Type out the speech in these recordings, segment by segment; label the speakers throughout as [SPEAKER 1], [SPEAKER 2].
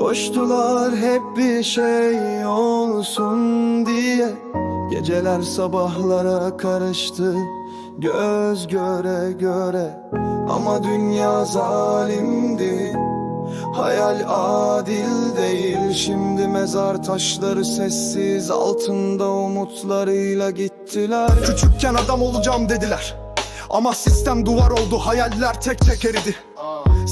[SPEAKER 1] Koştular hep bir şey olsun diye. Geceler sabahlara karıştı Göz göre göre. Ama dünya zalimdi Hayal adil değil. Şimdi mezar taşları sessiz Altında umutlarıyla gittiler. Küçükken adam olacağım dediler Ama sistem duvar oldu Hayaller tek tek eridi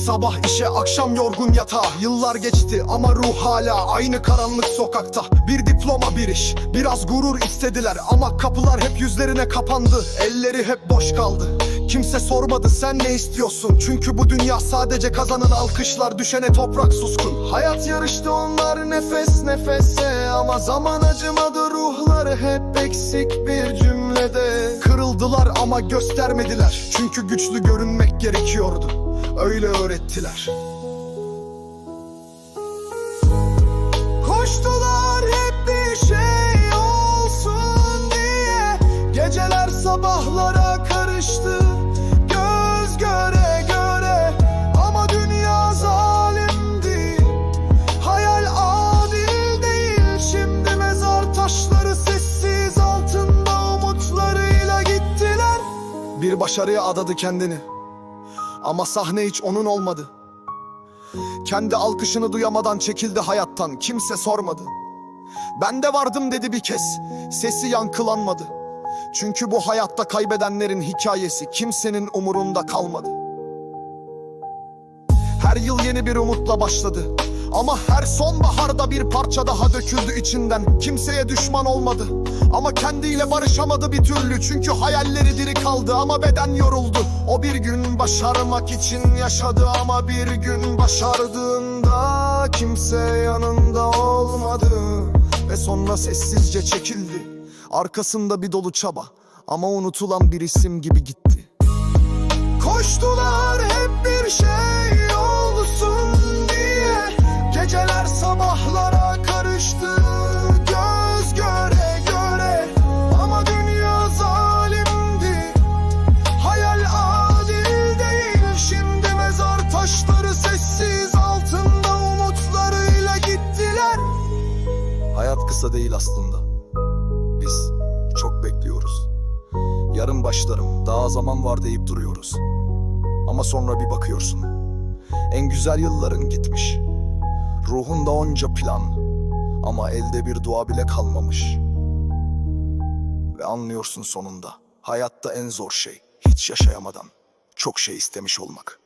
[SPEAKER 1] Sabah işe akşam yorgun yatağa. Yıllar geçti ama ruh hala aynı karanlık sokakta. Bir diploma bir iş biraz gurur istediler Ama kapılar hep yüzlerine kapandı. Elleri hep boş kaldı. Kimse sormadı sen ne istiyorsun? Çünkü bu dünya sadece kazanan alkışlar Düşene toprak suskun. Hayat yarıştı onlar nefes nefese Ama zaman acımadı ruhları hep eksik bir cümlede. Kırıldılar ama göstermediler Çünkü güçlü görünmek gerekiyordu Öyle öğrettiler. Koştular hep bir şey olsun diye. Geceler sabahlara karıştı. Göz göre göre. Ama dünya zalimdi. Hayal adil değil. Şimdi mezar taşları sessiz altında umutlarıyla gittiler. Bir başarıya adadı kendini Ama sahne hiç onun olmadı. Kendi alkışını duyamadan çekildi hayattan. Kimse sormadı. Ben de vardım dedi bir kez. Sesi yankılanmadı. Çünkü bu hayatta kaybedenlerin hikayesi kimsenin umurunda kalmadı. Her yıl yeni bir umutla başladı. Ama her sonbaharda bir parça daha döküldü içinden. Kimseye düşman olmadı Ama kendiyle barışamadı bir türlü. Çünkü hayalleri diri kaldı ama beden yoruldu. O bir gün başarmak için yaşadı Ama bir gün başardığında Kimse yanında olmadı. Ve sonra sessizce çekildi. Arkasında bir dolu çaba Ama unutulan bir isim gibi gitti. Koştular hep bir şey olsun diye. Geceler sabahlara karıştı kısa değil aslında. Biz çok bekliyoruz. Yarın başlarım. Daha zaman var deyip duruyoruz. Ama sonra bir bakıyorsun. En güzel yılların gitmiş. Ruhunda onca plan. Ama elde bir dua bile kalmamış. Ve anlıyorsun sonunda. Hayatta en zor şey Hiç yaşayamadan Çok şey istemiş olmak